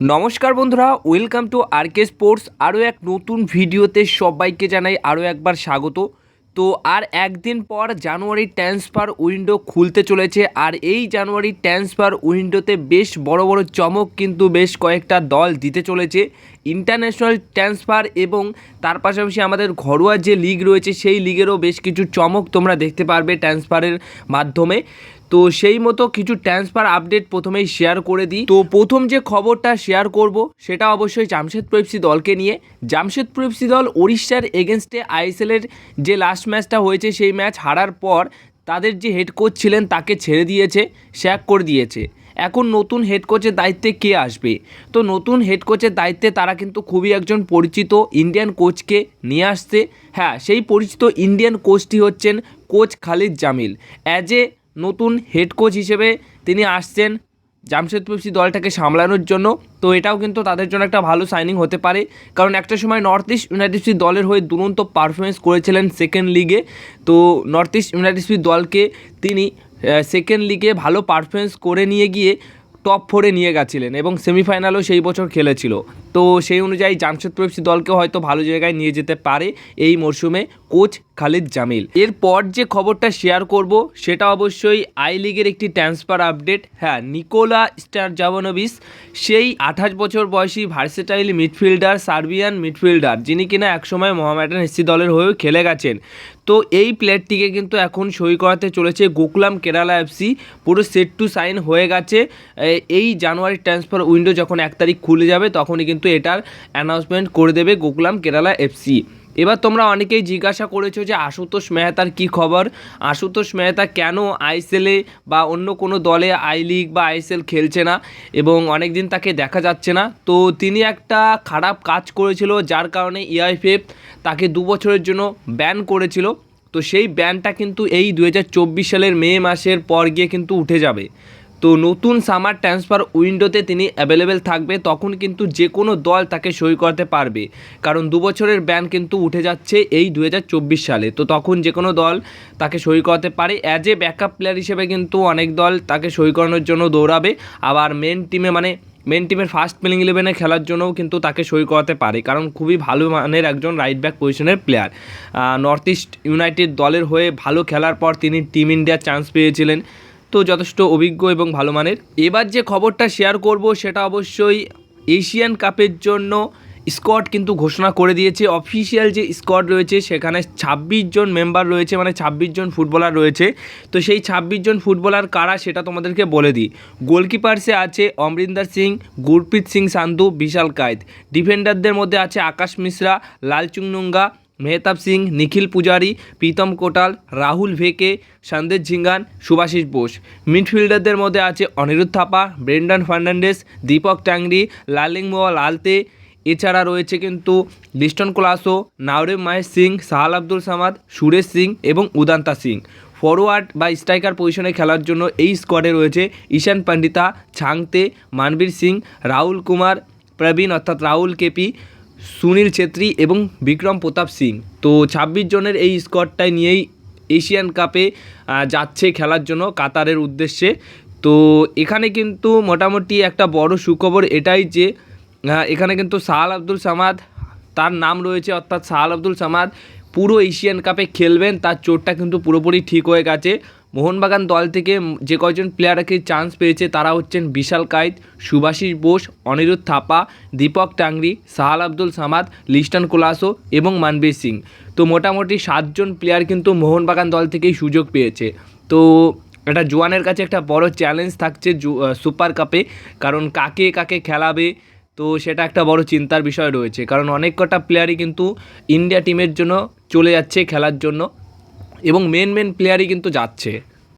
নমস্কার বন্ধুরা, welcome to আরকে sports আরও এক নতুন ভিডিওতে সবাইকে জানাই আরও একবার স্বাগত। তো আর একদিন পর জানুয়ারি ট্রান্সফার উইন্ডো খুলতে চলেছে, আর এই জানুয়ারি ট্রান্সফার উইন্ডোতে বেশ বড় বড় চমক কিন্তু বেশ কয়েকটা দল দিতে চলেছে। ইন্টারন্যাশনাল ট্রান্সফার এবং তার পাশাপাশি আমাদের ঘরোয়া যে লিগ রয়েছে, সেই লিগেরও বেশ কিছু চমক তোমরা দেখতে পারবে ট্রান্সফারের মাধ্যমে। তো সেই মতো কিছু ট্রান্সফার আপডেট প্রথমেই শেয়ার করে দিই। তো প্রথম যে খবরটা শেয়ার করব, সেটা অবশ্যই জামশেদপুর এফসি দলকে নিয়ে। জামশেদপুর এফসি দল উড়িষ্যার এগেনস্টে আইএসএলের যে লাস্ট ম্যাচটা হয়েছে, সেই ম্যাচ হারার পর তাদের যে হেড কোচ ছিলেন, তাকে ছেড়ে দিয়েছে স্যাক করে দিয়েছে। এখন নতুন হেড কোচের দায়িত্বে কে আসবে? তো নতুন হেড কোচের দায়িত্বে তারা কিন্তু খুবই একজন পরিচিত ইন্ডিয়ান কোচকে নিয়ে আসছে। হ্যাঁ সেই পরিচিত ইন্ডিয়ান কোচটি হচ্ছেন coach Khalid Jamil. As a নতুন হেড কোচ হিসেবে তিনি আসছেন। জামশেদপুর এফসি দলটাকে সামলানোর জন্য। তো এটাও কিন্তু তাদের জন্য একটা ভালো সাইনিং হতে পারে। কারণ একটা সময় নর্থ ইস্ট ইউনাইটেড এফসি দলের হয়ে দুরন্ত পারফরমেন্স করেছিলেন সেকেন্ড লিগে তো নর্থ ইস্ট ইউনাইটেড এফসি দলকে তিনি সেকেন্ড লিগে ভালো পারফরমেন্স করে নিয়ে গিয়ে টপ ফোরে নিয়ে গেছিলেন এবং সেমিফাইনালও সেই বছর খেলেছিল। তো সেই অনুযায়ী জামশেদপুর এফসি দলকে হয়তো ভালো জায়গায় নিয়ে যেতে পারে এই মরশুমে কোচ খালিদ জামিল। এরপর যে খবরটা শেয়ার করব সেটা অবশ্যই আই লিগের একটি ট্রান্সফার আপডেট হ্যাঁ নিকোলা স্টার জাভানোভিস সেই আঠাশ বছর বয়সী ভার্সেটাইল মিডফিল্ডার সার্বিয়ান মিডফিল্ডার যিনি কিনা একসময় মোহামেডান এসসি দলের হয়েও খেলে গেছেন। তো এই প্লেয়ারটিকে কিন্তু এখন সই করাতে চলেছে গোকুলাম কেরালা এফসি পুরো সেট টু সাইন হয়ে গেছে। এই জানুয়ারি ট্রান্সফার উইন্ডো যখন এক তারিখ খুলে যাবে, তখনই কিন্তু এটার অ্যানাউন্সমেন্ট করে দেবে গোকুলাম কেরালা এফসি এবার তোমরা অনেকেই জিজ্ঞাসা করেছ যে আশুতোষ মেহতার কি খবর? আশুতোষ মেহতা কেন আইএসএলে বা অন্য কোনো দলে আই লিগ বা আইএসএল খেলছে না? এবং অনেক দিন তাকে দেখা যাচ্ছে না। তো তিনি একটা খারাপ কাজ করেছিল, যার কারণে ইআইএফএফ তাকে দু বছরের জন্য ব্যান করেছিল। তো সেই ব্যানটা কিন্তু এই দু হাজার চব্বিশ সালের মে মাসের পর গিয়ে কিন্তু উঠে যাবে। তো নতুন সামার ট্রান্সফার উইন্ডোতে তিনি অ্যাভেলেবেল থাকবে, তখন কিন্তু যে কোনো দল তাকে সই করতে পারবে। কারণ দু বছরের ব্যান কিন্তু উঠে যাচ্ছে এই দু হাজার চব্বিশ সালে। তো তখন যে কোনো দল তাকে সই করাতে পারে। অ্যাজ এ ব্যাকআপ প্লেয়ার হিসেবে কিন্তু অনেক দল তাকে সই করানোর জন্য দৌড়াবে। আবার মেন টিমে মানে মেন টিমের ফার্স্ট প্লেইং ইলেভেনে খেলার জন্যও কিন্তু তাকে সই করাতে পারে। কারণ খুবই ভালো মানের একজন রাইট ব্যাক পজিশনের প্লেয়ার নর্থ ইস্ট ইউনাইটেড দলের হয়ে ভালো খেলার পর তিনি টিম ইন্ডিয়ার চান্স পেয়েছিলেন। তো যথেষ্ট, অভিজ্ঞ এবং ভালো মানের। এবার যে খবরটা শেয়ার করব সেটা অবশ্যই এশিয়ান কাপের জন্য স্কোয়াড কিন্তু ঘোষণা করে দিয়েছে। অফিসিয়াল যে স্কোয়াড রয়েছে, সেখানে ছাব্বিশ জন মেম্বার রয়েছে মানে ছাব্বিশ জন ফুটবলার রয়েছে। তো সেই ছাব্বিশ জন ফুটবলার কারা সেটা তোমাদেরকে বলে দিই। গোলকিপার্সে আছে অমরিন্দর সিং, গুরপ্রীত সিং সান্ধু, বিশাল কায়েত। ডিফেন্ডারদের মধ্যে আছে আকাশ মিশ্রা লালচুংনুঙ্গা মেহতাব সিং, নিখিল পূজারি, প্রীতম কোটাল, রাহুল ভেকে, সন্দেশ ঝিঙ্গান, সুভাষিস বোস। মিডফিল্ডারদের মধ্যে আছে অনিরুদ্ধ থাপা, ব্রেন্ডন ফার্নান্ডেস দীপক ট্যাংরি লালিংমোয়াল আলতে এছাড়া রয়েছে কিন্তু লিস্টন কোলাসো নাওরেম মাহেশ সিং, সাহাল আব্দুল সামাদ, সুরেশ সিং এবং উদান্তা সিং। ফরওয়ার্ড বা স্ট্রাইকার পজিশনে খেলার জন্য এই স্কোয়াডে রয়েছে ঈশান পণ্ডিতা, ছাংতে, মানবীর সিং, রাহুল কুমার, প্রবীণ অর্থাৎ রাহুল কেপি সুনীল ছেত্রী এবং বিক্রম প্রতাপ সিং। তো ছাব্বিশ জনের এই স্কোয়াডটাই নিয়েই এশিয়ান কাপে যাচ্ছে খেলার জন্য কাতারের উদ্দেশ্যে। তো এখানে কিন্তু মোটামুটি একটা বড় সুখবর এটাই যে এখানে কিন্তু সাহাল আব্দুল সামাদ, তার নাম রয়েছে অর্থাৎ সাহাল আব্দুল সামাদ, পুরো এশিয়ান কাপে খেলবেন, তার চোটটা কিন্তু পুরোপুরি ঠিক হয়ে গেছে। মোহনবাগান দল থেকে যে কয়জন প্লেয়ারকে চান্স পেয়েছে তারা হচ্ছেন বিশাল কায়েত সুভাষিস বোস, অনিরুদ্ধ থাপা, দীপক টাংরি, সাহাল আব্দুল সামাদ, লিস্টন কোলাসো এবং মানবীর সিং। তো মোটামুটি সাতজন প্লেয়ার কিন্তু মোহনবাগান দল থেকেই সুযোগ পেয়েছে। তো এটা জোয়ানের কাছে একটা বড় চ্যালেঞ্জ থাকছে সুপার কাপে। কারণ কাকে কাকে খেলাবে, তো সেটা একটা বড় চিন্তার বিষয় রয়েছে। কারণ অনেক কটা প্লেয়ারই কিন্তু ইন্ডিয়া টিমের জন্য চলে যাচ্ছে খেলার জন্য এবং মেন মেন প্লেয়ারই কিন্তু যাচ্ছে।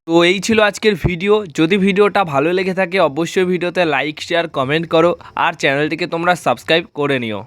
তো এই ছিল আজকের ভিডিও। যদি ভিডিওটা ভালো লেগে থাকে, অবশ্যই ভিডিওতে লাইক শেয়ার কমেন্ট করো। আর চ্যানেলটিকে তোমরা সাবস্ক্রাইব করে নিও।